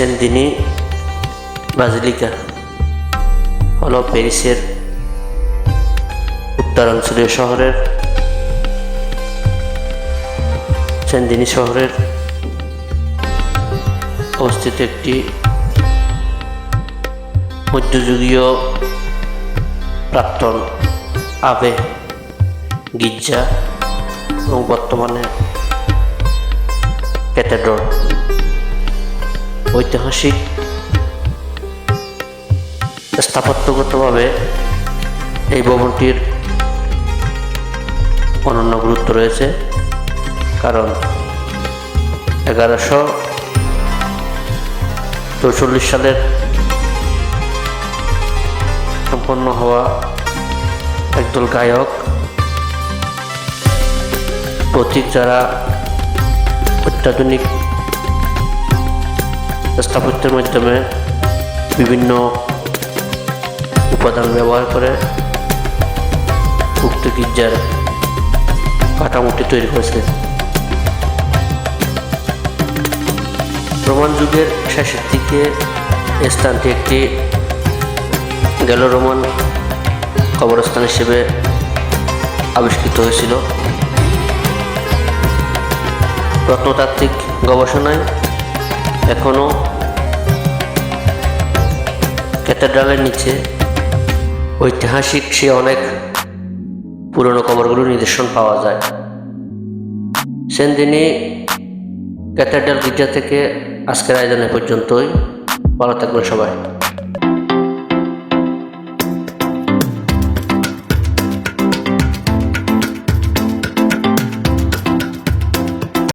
সেন্দিনি বাজিলিকা হল প্যারিসের উত্তরাঞ্চলীয় শহরের সেন্দিনি শহরের অবস্থিত একটি মধ্যযুগীয় প্রাক্তন আবে গির্জা এবং বর্তমানে ক্যাথেড্রল। ঐতিহাসিক স্থাপত্যগতভাবে এই ভবনটির অনন্য গুরুত্ব রয়েছে, কারণ এগারোশো চৌচল্লিশ সালের সম্পন্ন হওয়া একদল গায়ক, প্রতীক যারা অত্যাধুনিক স্থাপত্যের মাধ্যমে বিভিন্ন উপাদান ব্যবহার করে উক্ত গির্জার কাঠামোটি তৈরি করেছে। রোমান যুগের শেষের দিকে স্থানটি একটি গেল রোমান কবরস্থান হিসেবে আবিষ্কৃত হয়েছিল। প্রত্নতাত্ত্বিক গবেষণায় এখনও ক্যাথেড্রালের নিচে। ঐতিহাসিক সে অনেক পুরনো কবরগুলোর নিদর্শন পাওয়া যায়। সেনদিনী ক্যাথেড্রাল গির্জা থেকে আজকের আয়োজনে পর্যন্তই। ভালো থাকবেন সবাই।